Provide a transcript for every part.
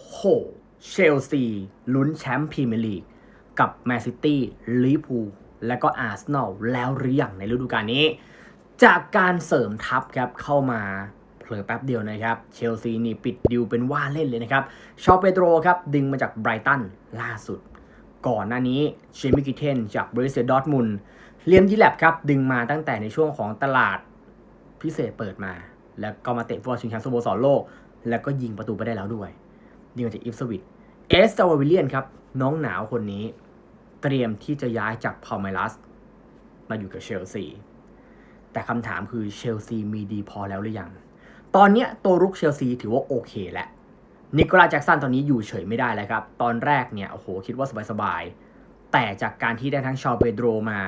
โห เชลซีลุ้นแชมป์พรีเมียร์ลีก กับแมนซิตี้ลิพูและก็อาร์เซนอลแล้วหรือยังในฤดูกาลนี้ จากการเสริมทัพครับเข้ามาเผลอแป๊บเดียวนะครับ เชลซีนี่ปิดดิวเป็นว่าเล่นเลยนะครับ ชอเปโตรครับดึงมาจากไบรตันล่าสุด ก่อนหน้านี้เชมิกิเทนจากบริเซดอร์ทมุนเลียมที่แลบครับดึงมาตั้งแต่ในช่วงของตลาดพิเศษเปิดมา แล้วก็มาเตะฟุตบอลชิงแชมป์สโมสรโลก แล้วก็ยิงประตูไปได้แล้วด้วย ดึงมาจากอิฟสวิตเอสตาววิเลียนครับ น้องหนาวคนนี้ เตรียมที่จะย้ายจากพาเมลัสมาอยู่กับเชลซี แต่คำถามคือเชลซีมีดีพอแล้วหรือยัง ตอนเนี้ยตัวรุกเชลซีถือว่าโอเคแล้วนิโคลาแจ็กสันตอนนี้อยู่เฉยไม่ได้แล้วครับ ตอนแรกเนี่ยโอ้โหคิดว่าสบายๆ แต่จากการที่ได้ทั้งชาวเปโดรมา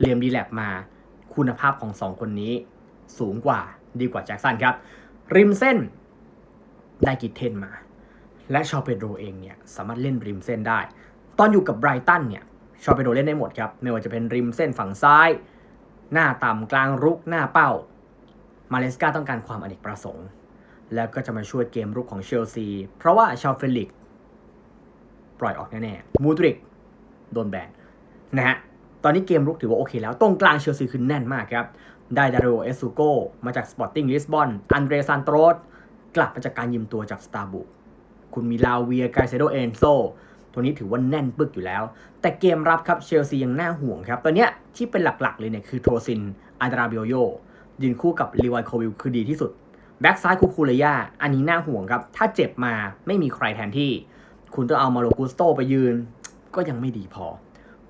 เลียมดีแลบมา คุณภาพของสองคนนี้ สูงกว่าดีกว่าแจ็กสันครับ ริมเส้นได้กิดเทนมา และชาวเปโดเองเนี่ยสามารถเล่นริมเส้นได้ ตอนอยู่กับไบรตันเนี่ยชาวเปโดเล่นได้หมดครับไม่ว่าจะเป็นริมเส้นฝั่งซ้าย หน้าต่ำกลางรุกหน้าเป้า มาเลสกาต้องการความอเนกประสงค์ แล้วก็จะมาช่วยเกมรุกของเชลซี เพราะว่าชาวเฟลิกปล่อยออกแน่ๆมูดริกโดนแบนนะฮะตอนนี้เกมรุกถือว่าโอเคแล้ว ตรงกลางเชลซีคือแน่นมากครับ ได้ดาริโอเอสซูโกมาจากสปอร์ติ้งลิสบอน อันเดรซานโตรสกลับมาจากการยืมตัวจากสตาร์บุก คุณมีลาเวียกาเซโดเอนโซตัวนี้ถือว่าแน่นปึกอยู่แล้ว แต่เกมรับครับเชลซียังน่าห่วงครับ ตอนเนี้ยที่เป็นหลักๆเลยเนี่ยคือโทซินอันดราเบโยยืนคู่กับลีวายโควิลคือดีที่สุด แบ็กซ้ายคูคูเลยาอันนี้น่าห่วงครับ ถ้าเจ็บมาไม่มีใครแทนที่ คุณต้องเอามาโลกุสโตไปยืน ก็ยังไม่ดีพอ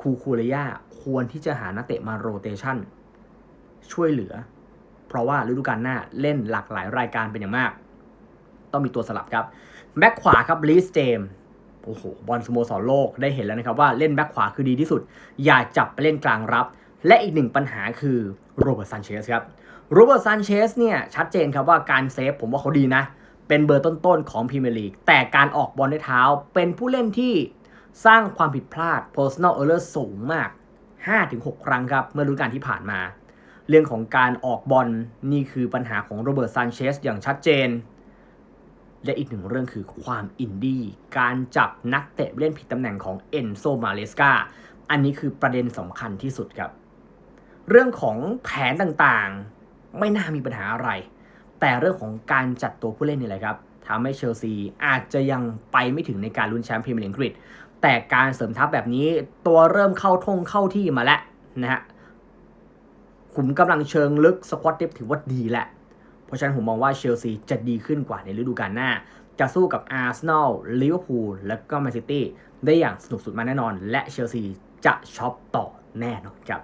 คูคูเลยาควรที่จะหานักเตะมาโรเตชันช่วยเหลือ เพราะว่าฤดูกาลหน้าเล่นหลากหลายรายการเป็นอย่างมาก ต้องมีตัวสลับครับแบ็กขวาครับลีสเจมโอ้โหบอลสโมสรโลกได้เห็นแล้วนะครับว่าเล่นแบ็กขวาคือดีที่สุด อย่าจับไปเล่นกลางรับ และอีกหนึ่งปัญหาคือโรเบิร์ตซันเชสครับโรเบิร์ตซันเชสเนี่ยชัดเจนครับว่าการเซฟผมว่าเขาดีนะ เป็นเบอร์ต้นๆของพรีเมียร์ลีกแต่การออกบอลด้วยเท้า เป็นผู้เล่นที่สร้างความผิดพลาด personal error สูงมาก 5-6 ครั้งครับเมื่อฤดูกาลที่ผ่านมา เรื่องของการออกบอลนี่คือปัญหาของโรเบิร์ตซันเชสอย่างชัดเจน และอีกหนึ่งเรื่องคือความอินดี้การจับนักเตะเล่นผิดตำแหน่งของเอนโซมาเลสกาอันนี้คือประเด็นสำคัญที่สุดครับ เรื่องของแผนต่างๆไม่น่ามีปัญหาอะไร แต่เรื่องของการจัดตัวผู้เล่นนี่แหละครับทำให้เชลซีอาจจะยังไปไม่ถึงในการลุ้นแชมป์พรีเมียร์ลีกอังกฤษแต่การเสริมทัพแบบนี้ตัวเริ่มเข้าท่งเข้าที่มาแล้วนะฮะขุมกำลังเชิงลึกสควอตเดฟถือว่าดีแหละ เพราะฉะนั้นผมมองว่าเชลซีจะดีขึ้นกว่าในฤดูกาลหน้า จะสู้กับอาร์เซนอลลิเวอร์พูลและก็แมนซิตี้ได้อย่างสนุกสุดมาแน่นอน และเชลซีจะช็อปต่อแน่นอนครับ